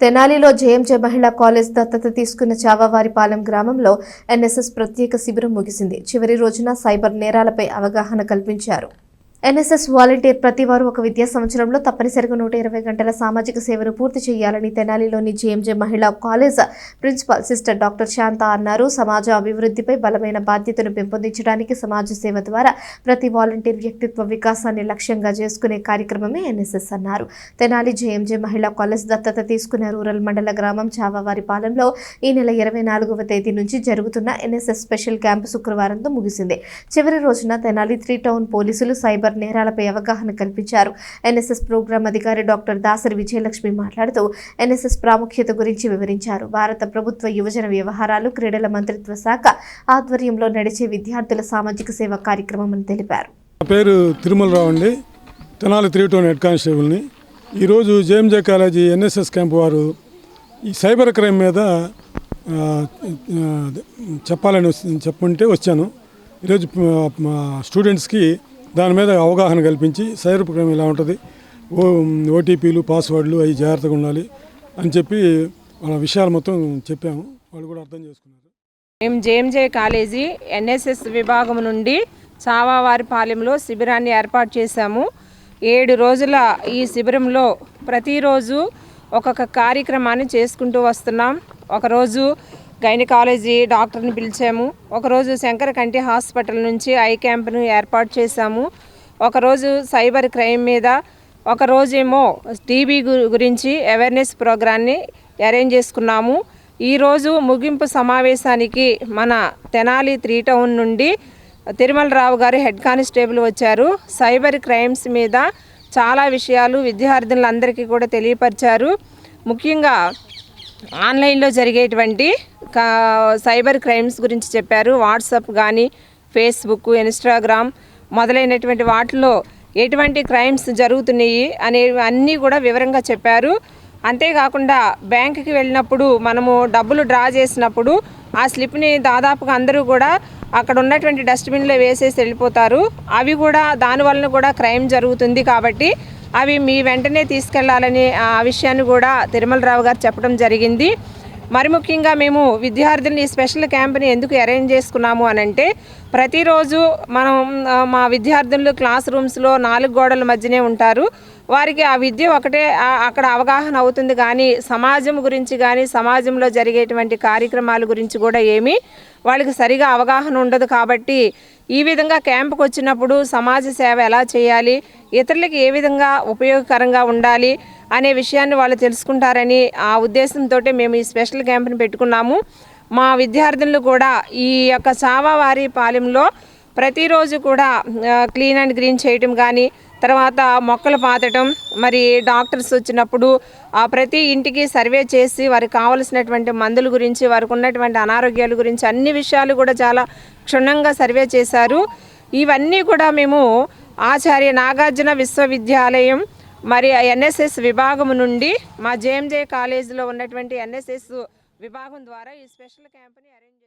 తెనాలిలో జేఎంజే మహిళా కాలేజ్ దత్తత తీసుకున్న చావవారిపాలెం గ్రామంలో ఎన్ఎస్ఎస్ ప్రత్యేక శిబిరం ముగిసింది. చివరి రోజున సైబర్ నేరాలపై అవగాహన కల్పించారు. ఎన్ఎస్ఎస్ వాలంటీర్ ప్రతి వారు ఒక విద్యా సంవత్సరంలో తప్పనిసరిగా నూట ఇరవై గంటల సామాజిక సేవను పూర్తి చేయాలని తెనాలిలోని జేఎంజే మహిళా college principal sister doctor Shanta అన్నారు. సమాజ అభివృద్ధిపై బలమైన బాధ్యతను పెంపొందించడానికి సమాజ సేవ ద్వారా ప్రతి వాలంటీర్ వ్యక్తిత్వ వికాసాన్ని లక్ష్యంగా చేసుకునే కార్యక్రమమే ఎన్ఎస్ఎస్ అన్నారు. తెనాలి జేఎంజే మహిళా కాలేజ్ దత్తత తీసుకున్న రూరల్ మండల గ్రామం చావావారిపాలెంలో ఈ నెల ఇరవై నాలుగవ తేదీ నుంచి జరుగుతున్న ఎన్ఎస్ఎస్ స్పెషల్ క్యాంపు శుక్రవారంతో ముగిసింది. చివరి రోజున తెనాలి త్రీ టౌన్ పోలీసులు సైబర్ నేరాలపై అవగాహన కల్పించారు. ఎన్ఎస్ఎస్ ప్రోగ్రాం అధికారి డాక్టర్ దాసరి విజయలక్ష్మి మాట్లాడుతూ ఎన్ఎస్ఎస్ ప్రాముఖ్యత గురించి వివరించారు. భారత ప్రభుత్వ యువజన వ్యవహారాలు క్రీడల మంత్రిత్వ శాఖ ఆధ్వర్యంలో నడిచే విద్యార్థుల సామాజిక సేవ కార్యక్రమం అని తెలిపారు. నా పేరు తిరుమలరావు అండి. తెనాలి త్రీ టోన్ హెడ్ కానిస్టేబుల్ని. ఈరోజు జేఎంజే కాలేజీ ఎన్ఎస్ఎస్ క్యాంప్ వారు ఈ సైబర్ క్రైమ్ మీద చెప్పాలని చెప్పుంటే వచ్చాను. ఈరోజు స్టూడెంట్స్కి దాని మీద అవగాహన కల్పించి సైబర్ క్రైమ్ ఎలా ఉంటుంది ఓ ఓటీపీలు పాస్వర్డ్లు అవి జాగ్రత్తగా ఉండాలి అని చెప్పి వాళ్ళ విషయాలు మొత్తం చెప్పాము. వాళ్ళు కూడా అర్థం చేసుకున్నారు. మేము జేఎంజే కాలేజీ ఎన్ఎస్ఎస్ విభాగం నుండి చావావారిపాలెంలో శిబిరాన్ని ఏర్పాటు చేశాము. ఏడు రోజుల ఈ శిబిరంలో ప్రతిరోజు ఒక్కొక్క కార్యక్రమాన్ని చేసుకుంటూ వస్తున్నాం. ఒకరోజు గైనకాలజీ డాక్టర్ని పిలిచాము. ఒకరోజు శంకర కంటి హాస్పిటల్ నుంచి ఐ క్యాంప్ను ఏర్పాటు చేశాము. ఒకరోజు సైబర్ క్రైమ్ మీద ఒకరోజేమో టీబీ గురించి అవేర్నెస్ ప్రోగ్రాన్ని అరేంజ్ చేసుకున్నాము. ఈరోజు ముగింపు సమావేశానికి మన తెనాలి త్రీ టౌన్ నుండి తిరుమల రావు గారు హెడ్ కానిస్టేబుల్ వచ్చారు. సైబర్ క్రైమ్స్ మీద చాలా విషయాలు విద్యార్థులందరికీ కూడా తెలియపరిచారు. ముఖ్యంగా ఆన్లైన్లో జరిగేటువంటి సైబర్ క్రైమ్స్ గురించి చెప్పారు. వాట్సాప్ కానీ ఫేస్బుక్ ఇన్స్టాగ్రామ్ మొదలైనటువంటి వాటిలో ఎటువంటి క్రైమ్స్ జరుగుతున్నాయి అనేవి అన్నీ కూడా వివరంగా చెప్పారు. అంతేకాకుండా బ్యాంకుకి వెళ్ళినప్పుడు మనము డబ్బులు డ్రా చేసినప్పుడు ఆ స్లిప్ని దాదాపుగా అందరూ కూడా అక్కడ ఉన్నటువంటి డస్ట్బిన్లో వేసేసి వెళ్ళిపోతారు. అవి కూడా దానివలన కూడా క్రైమ్ జరుగుతుంది కాబట్టి అవి మీ వెంటనే తీసుకెళ్ళాలని ఆ విషయాన్ని కూడా తిరుమలరావు గారు చెప్పడం జరిగింది. మరి ముఖ్యంగా మేము విద్యార్థుల్ని ఈ స్పెషల్ క్యాంప్ని ఎందుకు అరేంజ్ చేసుకున్నాము అని అంటే ప్రతిరోజు మనం మా విద్యార్థులు క్లాస్ రూమ్స్లో నాలుగు గోడల మధ్యనే ఉంటారు. వారికి ఆ విద్య ఒకటే అక్కడ అవగాహన అవుతుంది. కానీ సమాజం గురించి కానీ సమాజంలో జరిగేటువంటి కార్యక్రమాల గురించి కూడా ఏమీ వాళ్ళకి సరిగా అవగాహన ఉండదు కాబట్టి ఈ విధంగా క్యాంపుకు వచ్చినప్పుడు సమాజ సేవ ఎలా చేయాలి ఇతరులకి ఏ విధంగా ఉపయోగకరంగా ఉండాలి అనే విషయాన్ని వాళ్ళు తెలుసుకుంటారని ఆ ఉద్దేశంతో మేము ఈ స్పెషల్ క్యాంప్ని పెట్టుకున్నాము. మా విద్యార్థులు కూడా ఈ యొక్క చావావారి పాలెంలో ప్రతిరోజు కూడా క్లీన్ అండ్ గ్రీన్ చేయటం కానీ తర్వాత మొక్కలు పాతటం మరి డాక్టర్స్ వచ్చినప్పుడు ఆ ప్రతి ఇంటికి సర్వే చేసి వారికి కావలసినటువంటి మందుల గురించి వారికి ఉన్నటువంటి అనారోగ్యాల గురించి అన్ని విషయాలు కూడా చాలా క్షుణ్ణంగా సర్వే చేశారు. ఇవన్నీ కూడా మేము ఆచార్య నాగార్జున విశ్వవిద్యాలయం మరి ఎన్ఎస్ఎస్ విభాగం నుండి మా జేఎంజే కాలేజీలో ఉన్నటువంటి ఎన్ఎస్ఎస్ విభాగం ద్వారా ఈ స్పెషల్ క్యాంప్ని అరేంజ్